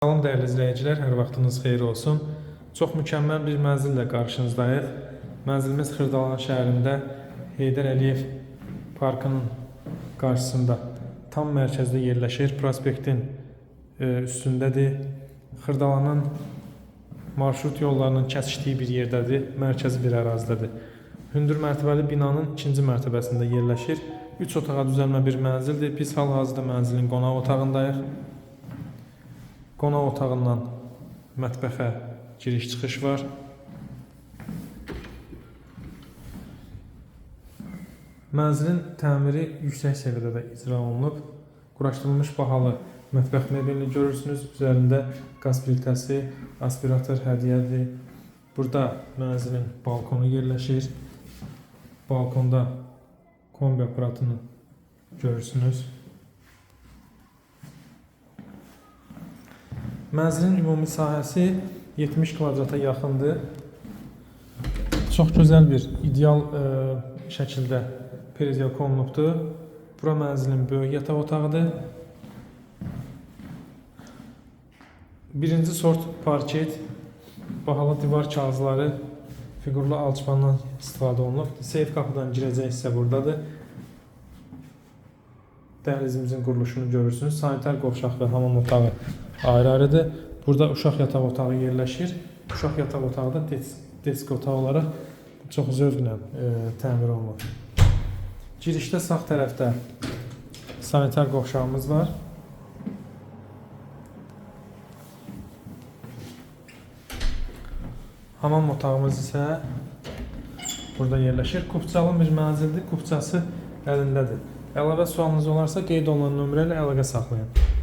Salam dəyərli izləyicilər, hər vaxtınız xeyir olsun. Çox mükəmməl bir mənzillə qarşınızdayıq. Mənzilimiz Xırdalan şəhərində Heydər Əliyev parkının qarşısında tam mərkəzdə yerləşir. Prospektin e, üstündədir. Xırdalanın marşrut yollarının kəsişdiyi bir yerdədir. Mərkəzi bir ərazidədir. Hündür mərtəbəli binanın ikinci mərtəbəsində yerləşir. 3 otağa düzəlmə bir mənzildir. Biz hal-hazırda mənzilin qonaq otağındayıq. Qonaq otağından mətbəxə giriş-çıxış var. Mənzilin təmiri yüksək səviyyədə icra olunub. Quraşdırılmış bahalı mətbəx mebelini görürsünüz. Üzərində qaz plitəsi, aspirator hədiyyədir. Burada mənzilin balkonu yerləşir. Balkonda kombi aparatını görürsünüz. Mənzilin ümumi sahəsi 70 kvadrata yaxındır. Çox gözəl bir ideal ə, şəkildə periodiya konulubdur. Bura mənzilin böyük yataq otağıdır. Birinci sort parket, bahalı divar kağızları, fiqurlu alçıpandan istifadə olunub. Seyf qapıdan girəcək hissə buradadır. Dəhlizimizin quruluşunu görürsünüz. Sanitar qovşaq və hamam otağı ayrı-ayrıdır. Burada uşaq yataq otağı yerləşir. Uşaq yataq otağı da des desk otağı olaraq çox zövqlə e, təmir olunur. Girişdə sağ tərəfdə sanitar qovşağımız var. Hamam otağımız isə burada yerləşir. Kupçalı bir mənzildir. Kupçası əlindədir. Əlavə sualınız olarsa qeyd olunan nömrə ilə əlaqə saxlayın.